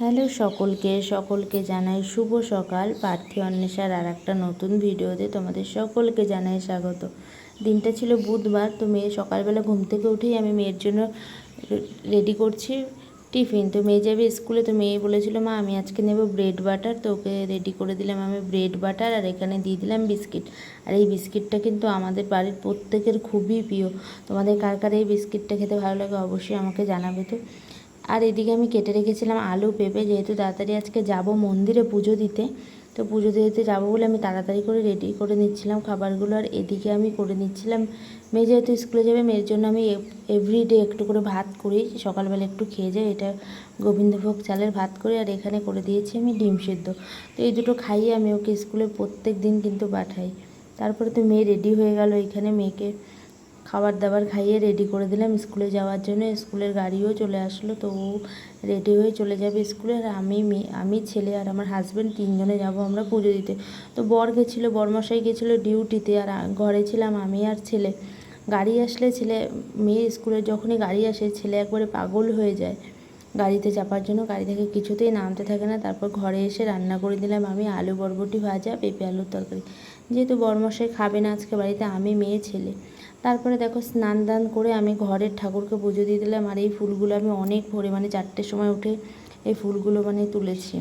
Hello সকলকে সকলকে জানাই শুভ সকাল। পার্থী অন্বেষার আর একটা নতুন ভিডিওতে তোমাদের সকলকে জানাই স্বাগত। দিনটা ছিল বুধবার, তো মেয়ে সকালবেলা ঘুম থেকে উঠেই আমি মেয়ের জন্য রেডি করছি টিফিন। তো মেয়ে যাবে স্কুলে, তো মেয়ে বলেছিল, মা, আমি আজকে নেব ব্রেড বাটার তো ওকে রেডি করে দিলাম আমি ব্রেড বাটার আর এখানে দিয়ে দিলাম বিস্কিট আর এই বিস্কিটটা কিন্তু আমাদের বাড়ির প্রত্যেকের খুবই প্রিয়। তোমাদের কার কার এই বিস্কিটটা খেতে ভালো লাগে অবশ্যই আমাকে জানাবে তো। আর এদিকে আমি কেটে রেখেছিলাম আলু, পেঁপে, যেহেতু তাড়াতাড়ি আজকে যাব মন্দিরে পুজো দিতে, তো পুজো দিতে যাব বলে আমি তাড়াতাড়ি করে রেডি করে নিচ্ছিলাম খাবারগুলো। আর এদিকে আমি করে নিচ্ছিলাম, মেয়ে যেহেতু স্কুলে যাবে, মেয়ের জন্য আমি এভরিডে একটু করে ভাত করি, সকালবেলা একটু খেয়ে যাই এটা গোবিন্দভোগ চালের ভাত করি, আর এখানে করে দিয়েছি আমি ডিম সেদ্ধ। তো এই দুটো খাইয়ে আমি ওকে স্কুলে প্রত্যেক দিন কিন্তু পাঠাই। তারপরে তো মেয়ে রেডি হয়ে গেল, এখানে মেয়েকে খাবার দাবার খাইয়ে রেডি করে দিলাম স্কুলে যাওয়ার জন্য। স্কুলের গাড়িও চলে আসলো, তো ও রেডি হয়ে চলে যাবে স্কুলে। আর আমি মেয়ে আমি ছেলে আর আমার হাজব্যান্ড তিনজনে যাব আমরা পুজো দিতে। তো বর গেছিল, বরমশাই গেছিল ডিউটিতে আর ঘরে ছিলাম আমি আর ছেলে। গাড়ি আসলে ছেলে, মেয়ে স্কুলে যখনই গাড়ি আসে, ছেলে একবারে পাগল হয়ে যায়। গাড়িতে চাপার জন্য, গাড়ি থেকে কিছুতেই নামতে থাকে না। তারপর ঘরে এসে রান্না করে দিলাম আমি, আলু বরবটি ভাজা, পেঁপে আলুর তরকারি। যেহেতু বরমশাই খাবে না আজকে বাড়িতে, আমি মেয়ে ছেলে। তারপরে দেখো স্নান দান করে আমি ঘরের ঠাকুরকে পুজো দিয়ে দিলাম আর এই ফুলগুলো আমি অনেক ভোরে মানে চারটের সময় উঠে এই ফুলগুলো মানে তুলেছি।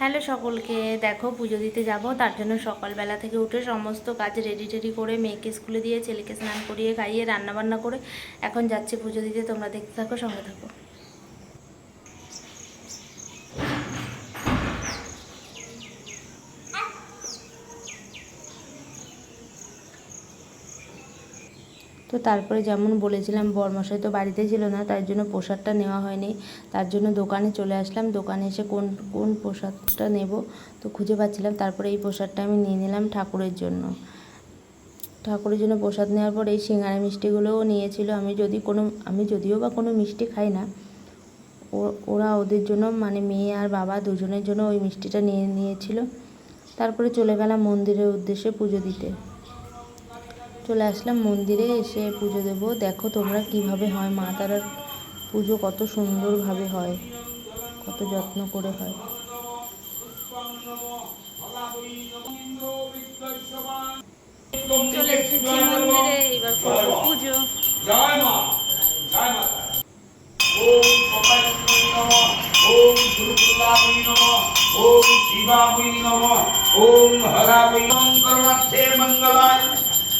হ্যালো সকলকে, দেখো পুজো দিতে যাব, তার জন্য সকালবেলা থেকে উঠে সমস্ত কাজ রেডি টেডি করে মেয়েকে স্কুলে দিয়ে ছেলেকে স্নান করিয়ে খাইয়ে রান্নাবান্না করে এখন যাচ্ছে পুজো দিতে, তোমরা দেখতে থাকো, সঙ্গে থাকো। তো তারপরে যেমন বলেছিলাম, বরমশাই তো বাড়িতে ছিল না, তার জন্য প্রসাদটা নেওয়া হয়নি। তার জন্য দোকানে চলে আসলাম, দোকানে এসে কোন কোন প্রসাদটা নেব তো খুঁজে পাচ্ছিলাম। তারপরে এই প্রসাদটা আমি নিয়ে নিলাম ঠাকুরের জন্য। ঠাকুরের জন্য প্রসাদ নেওয়ার পর এই সিঙ্গারা মিষ্টিগুলোও নিয়েছিল। আমি যদি কোনো, আমি যদিও বা কোনো মিষ্টি খাই না ওরা ওদের জন্য মানে মেয়ে আর বাবা দুজনের জন্য ওই মিষ্টিটা নিয়ে নিয়েছিল। তারপরে চলে গেলাম মন্দিরের উদ্দেশ্যে পুজো দিতে। চলে আসলাম মন্দিরে এসে পুজো দেব। দেখো তোমরা কীভাবে হয় মা তারার পুজো কত সুন্দরভাবে হয় কত যত্ন করে হয়। চলে এসেছি মন্দিরে এবার করব পুজো। জয় মা জয় মাতা ওম কপালী নমঃ ওম দুর্গাবৈ নমঃ ওম শিবাবৈ নমঃ ওম হরাবৈ মঙ্গলমার্থে মঙ্গলায়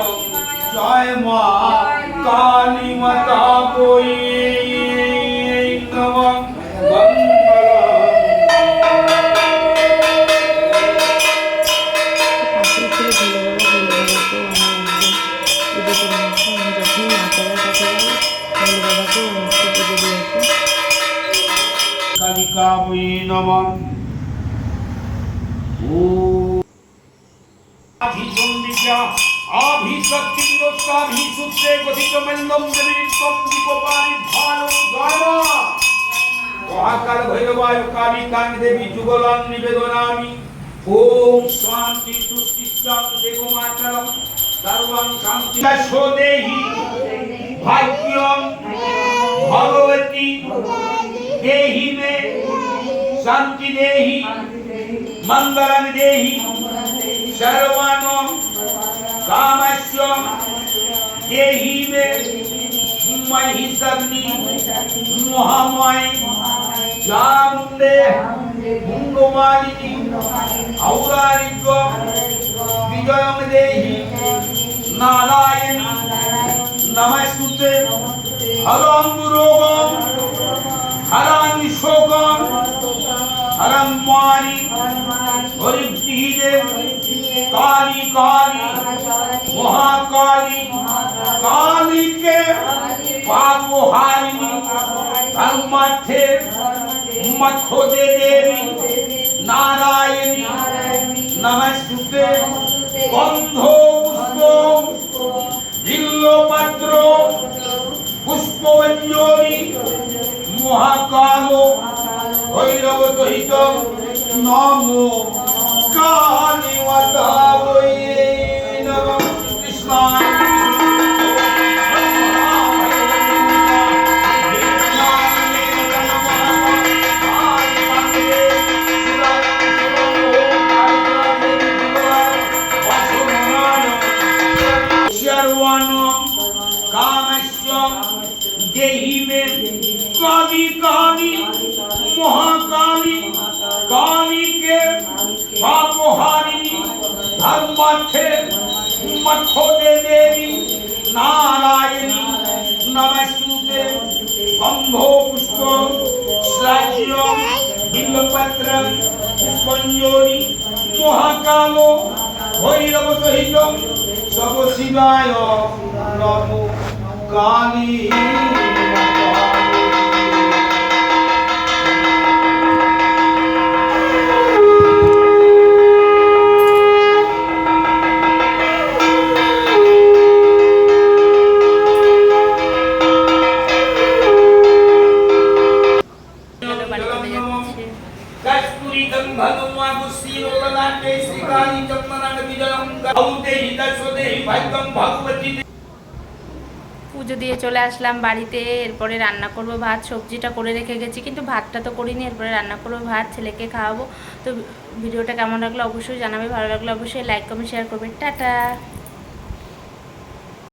আমি একটু পুজো দিয়ে আসি কালিকা বই নম। ও আভিসূত্রে গঠিত মল্লম দেবীর সম্পীপারি ভালো জয়মা মহাকাল ভৈরবায় কালী কান দেবী যুগলাম নিবেদনামি। ওম শান্তি সুস্থিতাম দেহি মে। শান্তি सर्वानो कामस्य देहि मे महि सग्नि मोहमय चामुण्डे मुण्डमालिनि औदारिक विजयं देहि नारायणि नमस्कृते हरं रोगं हरामि शोकं हरं मारि हरिभिः देव হরিপ্রিয়ে কালী কালী, মহাকালী, কালীকে পাপহারিণী ধর্মার্থে মথোদে দেবী, নারায়ণী, নমস্তুতে গন্ধ পুষ্প বিল্লপত্র পুষ্পঞ্জলি মহাকাল, ভৈরব সহিত নম কালী মাতাবয়ে নম কৃষ্ণায় দেহি মে কালী কালী মহাকালী কালীকে পাপহারিণী ধর্মার্থে মথোদে দেবী নারায়ণী নমস্তুতে গন্ধ পুষ্প শ্রাজ্য বিল্লপত্র পুষ্পঞ্জলি মহাকাল ভৈরব সহিত সব শিবায় পুজো দিয়ে চলে আসলাম বাড়িতে, এরপরে রান্না করব ভাত, সবজিটা করে রেখে গেছি, কিন্তু ভাতটা তো করিনি, এরপরে রান্না করব ভাত, ছেলেকে খাওয়াবো। তো ভিডিওটা কেমন লাগল অবশ্যই জানাবে, ভালো লাগল অবশ্যই লাইক কমেন্ট শেয়ার করবে, টাটা।